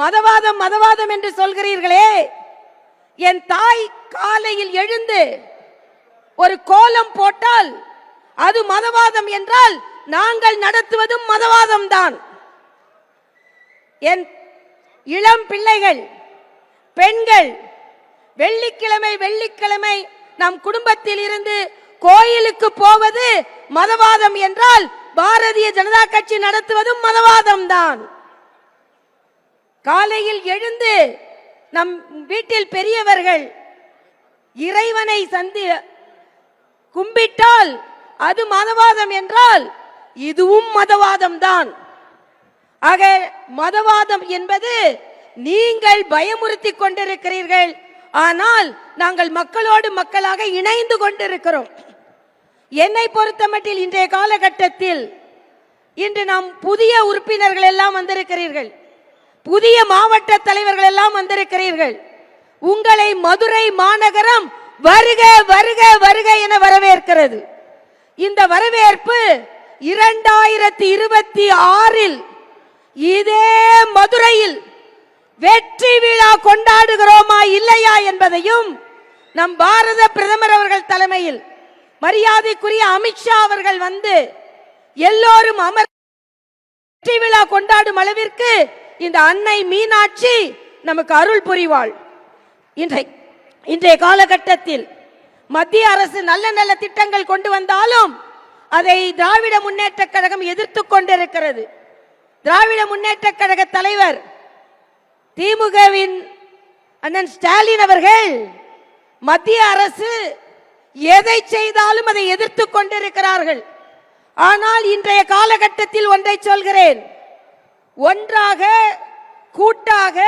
மதவாதம் மதவாதம் என்று சொல்கிறீர்களே. என் தாய் காலையில் எழுந்து ஒரு கோலம் போட்டால் அது மதவாதம் என்றால் நாங்கள் நடத்துவதும் மதவாதம் தான். என் இளம் பிள்ளைகள் பெண்கள் வெள்ளிக்கிழமை வெள்ளிக்கிழமை நம் குடும்பத்தில் இருந்து கோயிலுக்கு போவது மதவாதம் என்றால் பாரதிய ஜனதா கட்சி நடத்துவதும் மதவாதம் தான். காலையில் எழுந்து நம் வீட்டில் பெரியவர்கள் இறைவனை சந்தி கும்பிட்டால் அது மதவாதம் என்றால் இதுவும் மதவாதம் தான் ஆக மதவாதம் என்பது நீங்கள் பயமுறுத்தி கொண்டிருக்கிறீர்கள். ஆனால் நாங்கள் மக்களோடு மக்களாக இணைந்து கொண்டிருக்கிறோம். என்னை பொறுத்தமட்டில் இன்றைய காலகட்டத்தில் இன்று நாம் புதிய உறுப்பினர்கள் எல்லாம் வந்திருக்கிறீர்கள். புதிய மாவட்ட தலைவர்கள் எல்லாம் வந்திருக்கிறீர்கள். உங்களை மதுரை மாநகரம் வருக வருக வருக என வரவேற்கிறது. இந்த வரவேற்பு இரண்டாயிரத்தி இருபத்தி ஆறில் இதே மதுரையில் வெற்றி விழா கொண்டாடுகிறோமா இல்லையா என்பதையும் நம் பாரத பிரதமர் அவர்கள் தலைமையில் மரியாதைக்குரிய அமித்ஷா அவர்கள் வந்து எல்லோரும் அமர் வெற்றி விழா கொண்டாடும் அளவிற்கு இந்த அன்னை மீனாட்சி நமக்கு அருள் புரிவாள். இன்றை இன்றைய காலகட்டத்தில் மத்திய அரசு நல்ல நல்ல திட்டங்கள் கொண்டு வந்தாலும் அதை திராவிட முன்னேற்ற கழகம் எதிர்த்து கொண்டிருக்கிறது. திராவிட முன்னேற்ற கழக தலைவர் திமுகவின் அண்ணன் ஸ்டாலின் அவர்கள் மத்திய அரசு எதை செய்தாலும் அதை எதிர்த்து கொண்டிருக்கிறார்கள். ஆனால் இன்றைய காலகட்டத்தில் ஒன்றை சொல்கிறேன். ஒன்றாக கூட்டாக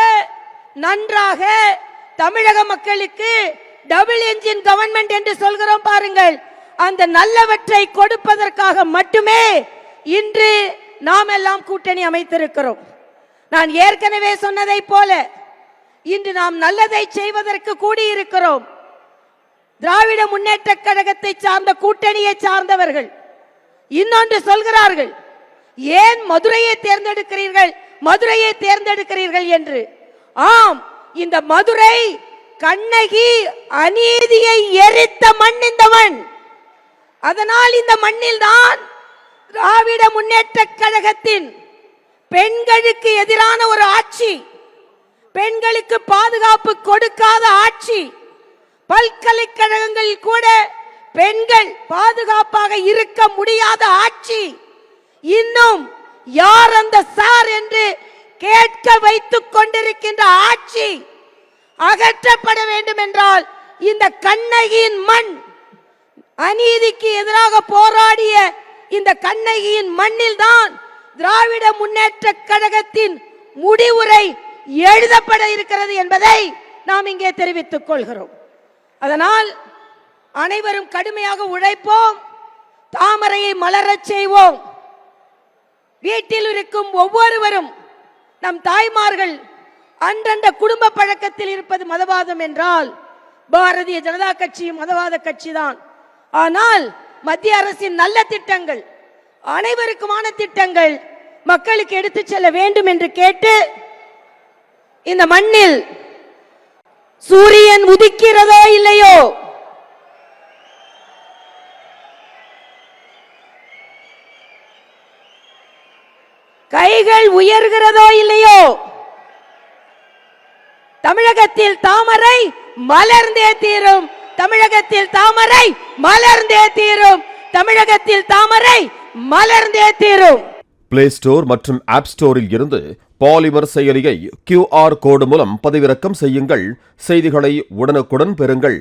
நன்றாக தமிழக மக்களுக்கு டபுள் என்ஜின் கவர்மெண்ட் என்று சொல்கிறோம் பாருங்கள். அந்த நல்லவற்றை கொடுப்பதற்காக மட்டுமே இன்று நாம் எல்லாம் கூட்டணி அமைத்திருக்கிறோம். நான் ஏற்கனவே சொன்னதை போல இன்று நாம் நல்லதை செய்வதற்கு கூடியிருக்கிறோம். திராவிட முன்னேற்ற கழகத்தை சார்ந்த கூட்டணியை சார்ந்தவர்கள் இன்னொன்று சொல்கிறார்கள். ஏன் மதுரையை தேர்ந்தெடுக்கிறீர்கள்? மதுரையை தேர்ந்தெடுக்கிறீர்கள் என்று. ஆம் இந்த மதுரை கண்ணகி அநீதியை எரித்த மண் இந்த மண். அதனால் இந்த மண்ணில் தான் திராவிட முன்னேற்ற கழகத்தின் பெண்களுக்கு எதிரான ஒரு ஆட்சி பெண்களுக்கு பாதுகாப்பு கொடுக்காத ஆட்சி. பல்கலைக்கழகங்களில் கூட பெண்கள் பாதுகாப்பாக இருக்க முடியாத ஆட்சி. இன்னும் யார் அந்த சார் என்று கேட்க வைத்துக் கொண்டிருக்கின்ற ஆட்சி அகற்றப்பட வேண்டும் என்றால் இந்த கண்ணகியின் மண் அநீதிக்கு எதிராக போராடிய இந்த கண்ணகியின் மண்ணில் தான் திராவிட முன்னேற்ற கழகத்தின் முடிவுரை எழுதப்பட இருக்கிறது என்பதை நாம் இங்கே தெரிவித்துக் கொள்கிறோம். அதனால் அனைவரும் கடுமையாக உழைப்போம் தாமரையை மலரச் செய்வோம். வீட்டில் இருக்கும் ஒவ்வொருவரும் நம் தாய்மார்கள் அன்றண்ட குடும்ப பழக்கத்தில் இருப்பது மதவாதம் என்றால் பாரதிய ஜனதா கட்சியும் மதவாத கட்சி தான் ஆனால் மத்திய அரசின் நல்ல திட்டங்கள் அனைவருக்குமான திட்டங்கள் மக்களுக்கு எடுத்துச் செல்ல வேண்டும் என்று கேட்டு இந்த மண்ணில் சூரியன் உதிக்கிறதோ இல்லையோ கைகள் உயர்கிறதோ இல்லையோ? தமிழகத்தில் தாமரை மலர்ந்தே தீரும். தமிழகத்தில் தாமரை மலர்ந்தே தீரும். தமிழகத்தில் தாமரை மலர்ந்தே தீரும். பிளே ஸ்டோர் மற்றும் ஆப் ஸ்டோரில் இருந்து பாலிமர் செயலியை கியூஆர் கோடு மூலம் பதிவிறக்கம் செய்யுங்கள். செய்திகளை உடனுக்குடன் பெறுங்கள்.